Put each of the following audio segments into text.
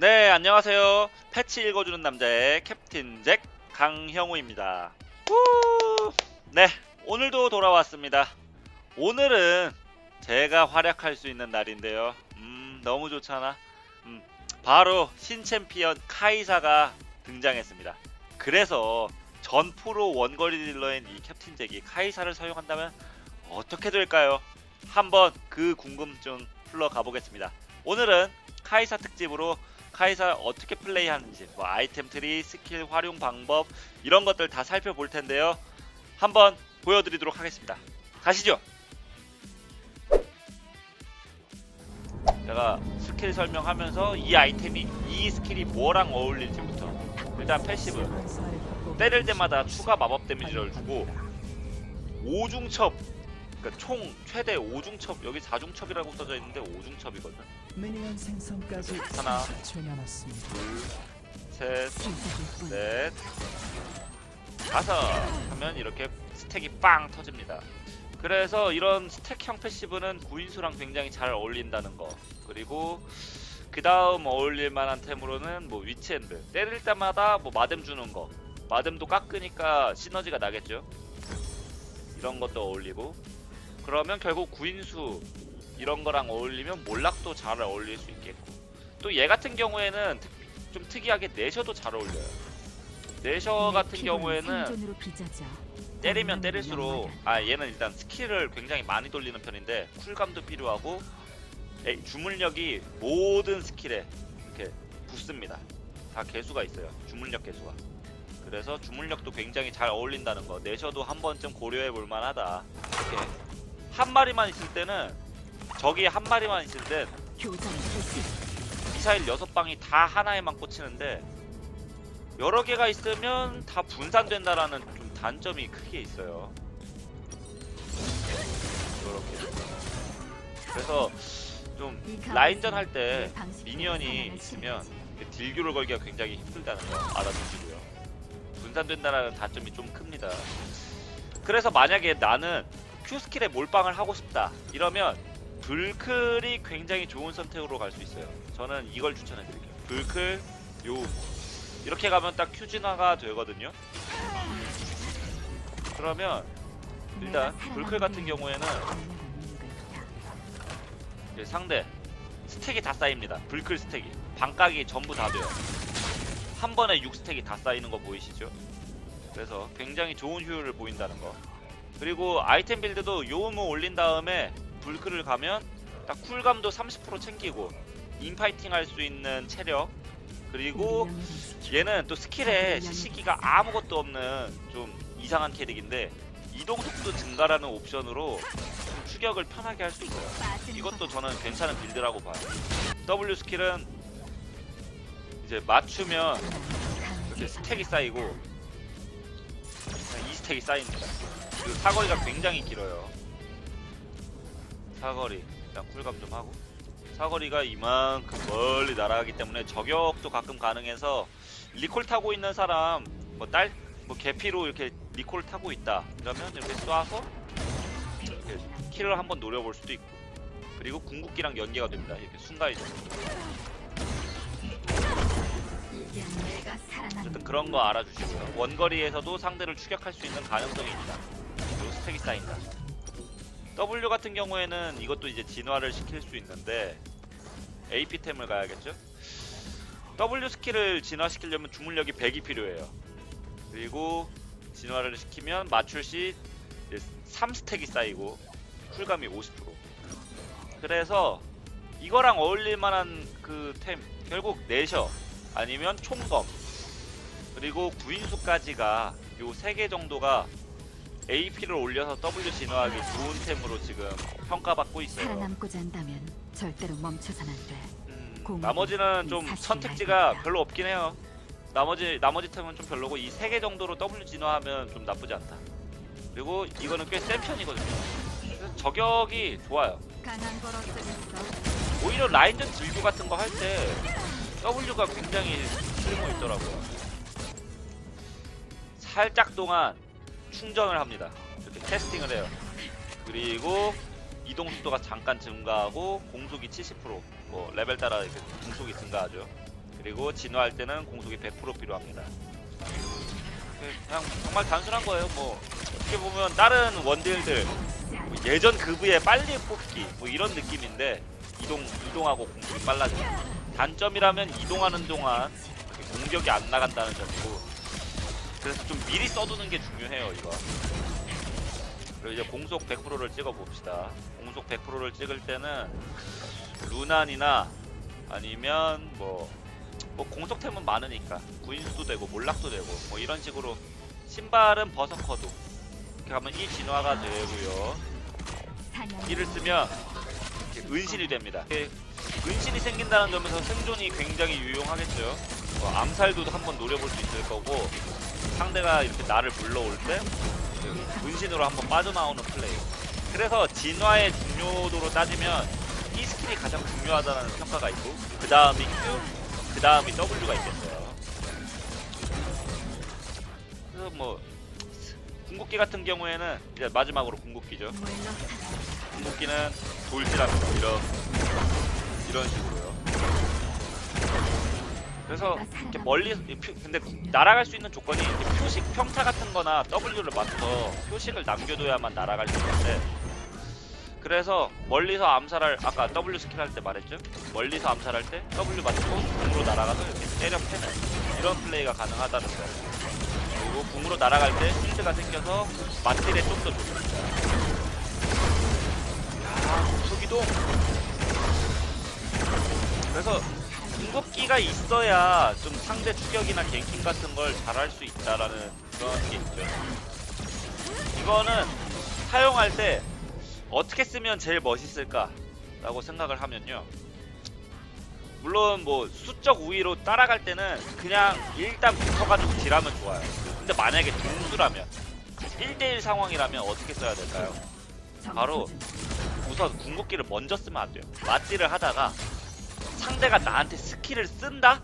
네, 안녕하세요. 패치 읽어주는 남자의 캡틴 잭 강형우입니다. 후! 네, 오늘도 돌아왔습니다. 오늘은 제가 활약할 수 있는 날인데요. 음, 너무 좋잖아. 음, 바로 신챔피언 카이사가 등장했습니다. 그래서 전 프로 원거리 딜러인 이 캡틴 잭이 카이사를 사용한다면 어떻게 될까요? 한번 그 궁금증 풀러 가보겠습니다. 오늘은 카이사 특집으로 카이사 어떻게 플레이하는지, 뭐 아이템 트리, 스킬 활용 방법 이런 것들 다 살펴볼 텐데요. 한번 보여드리도록 하겠습니다. 가시죠. 제가 스킬 설명하면서 이 아이템이 이 스킬이 뭐랑 어울릴지부터 일단 패시브 때릴 때마다 추가 마법 데미지를 주고 오중첩 그러니까 총 최대 오중첩 여기 4중첩이라고 써져 있는데 오중첩이거든. 미니언 생성까지 하나. 30초 남았습니다. 셋, 넷, 다섯 하면 이렇게 스택이 빵 터집니다. 그래서 이런 스택형 패시브는 구인수랑 굉장히 잘 어울린다는 거. 그리고 그 다음 어울릴 만한 템으로는 뭐 위치핸드 때릴 때마다 뭐 마뎀 주는 거. 마뎀도 깎으니까 시너지가 나겠죠. 이런 것도 어울리고. 그러면 결국 구인수 이런 거랑 어울리면 몰락도 잘 어울릴 수 있겠고. 또 얘 같은 경우에는 특- 좀 특이하게 내셔도 잘 어울려요. 내셔 같은 경우에는 때리면 때릴수록 아 얘는 일단 스킬을 굉장히 많이 돌리는 편인데 쿨감도 필요하고 에, 주물력이 모든 스킬에 이렇게 붙습니다. 다 개수가 있어요. 주물력 개수가. 그래서 주물력도 굉장히 잘 어울린다는 거. 내셔도 한 번쯤 고려해 볼 만하다. 이렇게 한 마리만 있을 때는 저기 한 마리만 있을 땐 미사일 여섯 방이 다 하나에만 꽂히는데 여러 개가 있으면 다 분산된다라는 좀 단점이 크게 있어요. 이렇게. 그래서 좀 라인전 할 때 미니언이 있으면 딜교를 걸기가 굉장히 힘들다는 거 알아두시고요. 분산된다라는 단점이 좀 큽니다. 그래서 만약에 나는 Q 스킬에 몰빵을 하고 싶다 이러면 불클이 굉장히 좋은 선택으로 갈 수 있어요. 저는 이걸 추천해 드릴게요. 불클, 요 이렇게 가면 딱 Q 진화가 되거든요. 그러면 일단 불클 같은 경우에는 상대 스택이 다 쌓입니다. 불클 스택이 반각이 전부 다 돼요. 한 번에 6스택이 다 쌓이는 거 보이시죠? 그래서 굉장히 좋은 효율을 보인다는 거. 그리고 아이템 빌드도 요음을 올린 다음에 불클을 가면 딱 쿨감도 30% 챙기고 인파이팅 할 수 있는 체력 그리고 얘는 또 스킬에 시시기가 아무것도 없는 좀 이상한 캐릭인데 이동 속도 증가라는 옵션으로 좀 추격을 편하게 할 수 있어요. 이것도 저는 괜찮은 빌드라고 봐요. W 스킬은 이제 맞추면 이렇게 스택이 쌓이고 그냥 2스택이 쌓입니다. 그리고 사거리가 굉장히 길어요. 사거리. 일단 쿨감 좀 하고. 사거리가 이만큼 멀리 날아가기 때문에 저격도 가끔 가능해서 리콜 타고 있는 사람 뭐 딸 뭐 개피로 이렇게 리콜 타고 있다. 이러면 이렇게 쏴서 이렇게 킬을 한번 노려볼 수도 있고. 그리고 궁극기랑 연계가 됩니다. 이렇게 순간이동 어쨌든 그런 거 알아주시고요. 원거리에서도 상대를 추격할 수 있는 가능성이 있다 스택이 쌓인다. W 같은 경우에는 이것도 이제 진화를 시킬 수 있는데 AP템을 가야겠죠? W 스킬을 진화시키려면 주물력이 100이 필요해요. 그리고 진화를 시키면 맞출 시 3스택이 쌓이고 쿨감이 50% 그래서 이거랑 어울릴 만한 그 템 결국 내셔 아니면 총검 그리고 구인수까지가 요세개 정도가 AP를 올려서 W 진화하기 좋은 템으로 지금 평가받고 있어요. 살아남고자 한다면 절대로 멈춰선 안 돼. 음, 나머지는 좀 선택지가. 별로 없긴 해요. 나머지 나머지 템은 좀 별로고 이 세 개 정도로 W 진화하면 좀 나쁘지 않다. 그리고 이거는 꽤 센 편이거든요. 그래서 저격이 좋아요. 강한 걸 어쩌겠어. 오히려 라인전 들고 같은 거 할 때 W가 굉장히 쓸모 있더라고요. 살짝 동안 충전을 합니다. 이렇게 캐스팅을 해요. 그리고 이동 속도가 잠깐 증가하고 공속이 70%, 뭐 레벨 따라 이렇게 공속이 증가하죠. 그리고 진화할 때는 공속이 100% 필요합니다. 그냥 정말 단순한 거예요. 뭐 어떻게 보면 다른 원딜들 뭐 예전 그부의 빨리 뽑기 뭐 이런 느낌인데 이동 이동하고 공격이 빨라져. 단점이라면 이동하는 동안 공격이 안 나간다는 점이고 그래서 좀 미리 써두는 게 중요해요 이거. 그리고 이제 공속 100%를 찍어 봅시다. 공속 100%를 찍을 때는 루난이나 아니면 뭐, 뭐 공속템은 많으니까 구인수도 되고 몰락도 되고 뭐 이런 식으로 신발은 버서커도 이렇게 하면 이 진화가 되고요. 이를 쓰면 은신이 됩니다. 은신이 생긴다는 점에서 생존이 굉장히 유용하겠죠. 뭐 암살도 한번 노려볼 수 있을 거고 상대가 이렇게 나를 물러올 때 은신으로 한번 빠져나오는 플레이. 그래서 진화의 중요도로 따지면 이 스킬이 가장 중요하다는 평가가 있고 그 다음이 Q, 그 다음이 W가 있겠어요. 그래서 뭐 궁극기 같은 경우에는 이제 마지막으로 궁극기죠. 궁극기는 돌진합니다. 이런 이런 식으로요. 그래서 이렇게 멀리 표- 근데 날아갈 수 있는 조건이 표식 평타 같은 거나 W를 맞춰서 표식을 남겨둬야만 날아갈 수 있는데 그래서 멀리서 암살할 아까 W 스킬 할 때 말했죠? 멀리서 암살할 때 W 맞추고 궁으로 날아가서 이렇게 때려 패는 이런 플레이가 가능하다는 거. 그리고 궁으로 날아갈 때 실드가 생겨서 맞딜에 좀 더 좋습니다. 아, 소기동. 그래서 궁극기가 있어야 좀 상대 추격이나 갱킹 같은 걸 잘할 수 있다라는 그런 게 있죠. 이거는 사용할 때 어떻게 쓰면 제일 멋있을까라고 생각을 하면요. 물론 뭐 수적 우위로 따라갈 때는 그냥 일단 붙어가지고 딜하면 좋아요. 근데 만약에 동수라면 1대1 상황이라면 어떻게 써야 될까요? 바로 우선 궁극기를 먼저 쓰면 안 돼요. 맞디를 하다가 상대가 나한테 스킬을 쓴다?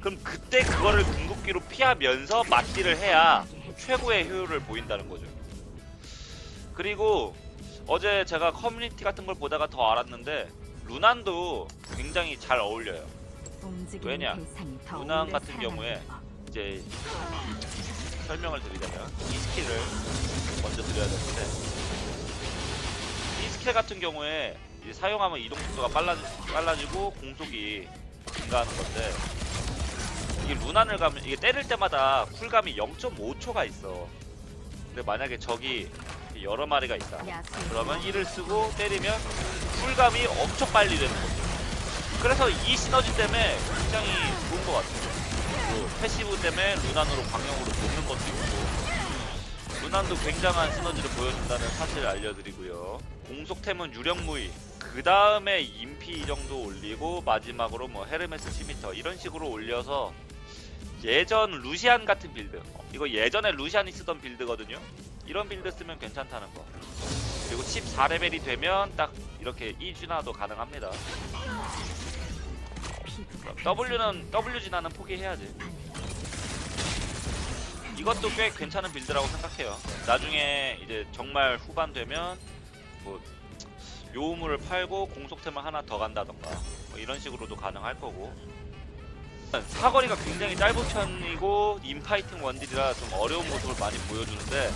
그럼 그때 그거를 궁극기로 피하면서 맞디를 해야 최고의 효율을 보인다는 거죠. 그리고 어제 제가 커뮤니티 같은 걸 보다가 더 알았는데 루난도 굉장히 잘 어울려요. 왜냐? 오래 같은 경우에 법. 이제 설명을 드리자면 이 스킬을 먼저 드려야 되는데 이 스킬 같은 경우에 이제 사용하면 이동 속도가 빨라지, 빨라지고 공속이 증가하는 건데 이게 루난을 가면 이게 때릴 때마다 쿨감이 0.5초가 있어. 근데 만약에 적이 여러 마리가 있다. 그러면 이를 쓰고 때리면 쿨감이 엄청 빨리 되는 거죠. 그래서 이 시너지 때문에 굉장히 좋은 것 같아요. 그 패시브 때문에 루난으로 광역으로 돕는 것도 있고 루난도 굉장한 시너지를 보여준다는 사실을 알려드리고요. 공속템은 유령 무이 그 다음에 인피 이 정도 올리고 마지막으로 뭐 헤르메스 시미터 이런 식으로 올려서 예전 루시안 같은 빌드 어, 이거 예전에 루시안이 쓰던 빌드거든요. 이런 빌드 쓰면 괜찮다는 거. 그리고 14레벨이 되면 딱 이렇게 이 진화도 가능합니다. 피부가 W는 W 진화는 포기해야지. 이것도 꽤 괜찮은 빌드라고 생각해요. 나중에 이제 정말 후반 되면 뭐 요우물을 팔고 공속템을 하나 더 간다던가 뭐 이런 식으로도 가능할 거고. 사거리가 굉장히 짧은 편이고 인파이팅 원딜이라 좀 어려운 모습을 많이 보여주는데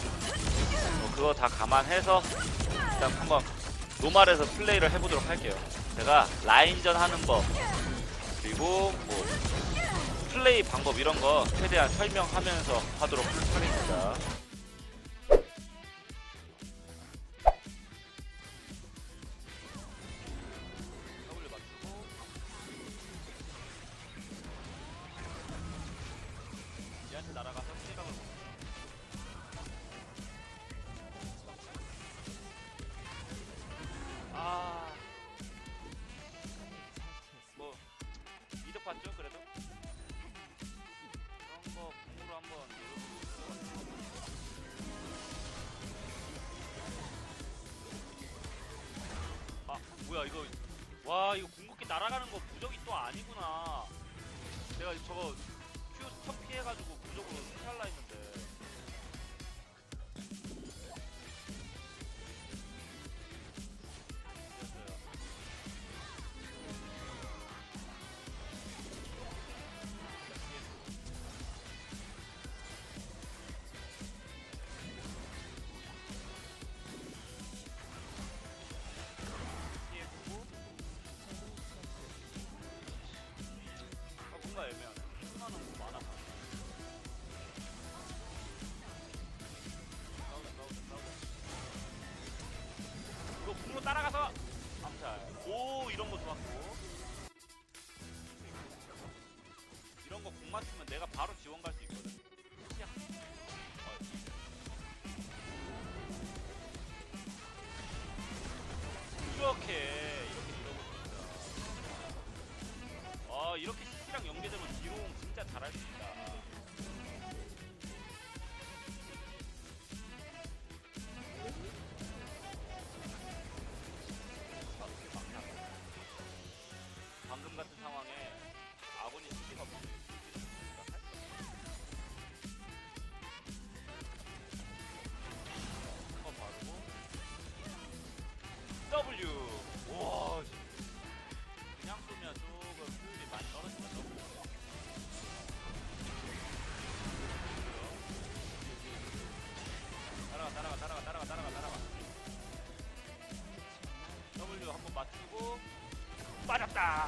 뭐 그거 다 감안해서 일단 한번 노말에서 플레이를 해보도록 할게요. 제가 라인전 하는 법 그리고 뭐 플레이 방법 이런 거 최대한 설명하면서 하도록 하겠습니다. 아... 뭐 이득 봤죠 그래도? 뭐야 이거 와 이거 궁극기 날아가는 거 무적이 또 아니구나. 내가 저거 큐 스톱 피해가지고 무적으로 스탈라 했는데 맞추면 내가 바로 지원 갈 수 있거든. 야. 어. 이렇게 이렇게 밀어봅니다. 아 이렇게 CC랑 연계되면 기용 진짜 잘할 수 있다.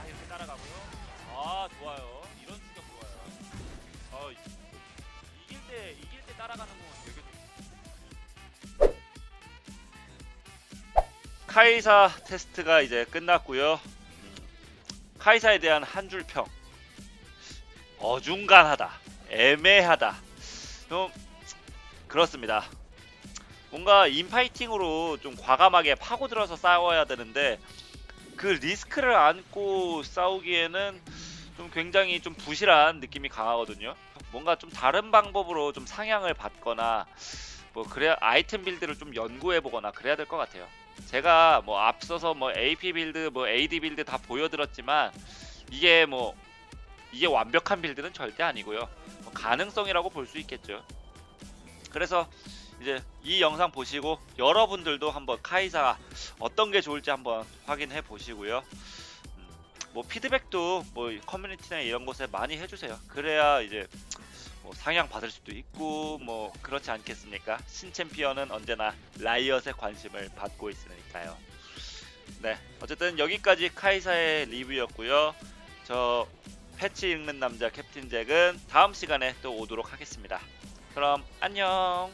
이렇게 따라가고요. 아 좋아요. 이런 수격 좋아요. 아 이- 이길 때 이길 때 따라가는 건 되게 좋 카이사 테스트가 이제 끝났고요. 음, 카이사에 대한 한 줄 평. 어중간하다 애매하다. 좀 그렇습니다. 뭔가 인파이팅으로 좀 과감하게 파고들어서 싸워야 되는데 그 리스크를 안고 싸우기에는 좀 굉장히 좀 부실한 느낌이 강하거든요. 뭔가 좀 다른 방법으로 좀 상향을 받거나 뭐 그래야 아이템 빌드를 좀 연구해 보거나 그래야 될 것 같아요. 제가 뭐 앞서서 뭐 AP 빌드, 뭐 AD 빌드 다 보여드렸지만 이게 뭐 이게 완벽한 빌드는 절대 아니고요. 뭐 가능성이라고 볼 수 있겠죠. 그래서 이제 이 영상 보시고 여러분들도 한번 카이사 어떤 게 좋을지 한번 확인해 보시고요. 음, 뭐 피드백도 뭐 커뮤니티나 이런 곳에 많이 해주세요. 그래야 이제 뭐 상향 받을 수도 있고 뭐 그렇지 않겠습니까? 신 챔피언은 언제나 라이엇의 관심을 받고 있으니까요. 네, 어쨌든 여기까지 카이사의 리뷰였고요. 저 패치 읽는 남자 캡틴 잭은 다음 시간에 또 오도록 하겠습니다. 그럼 안녕.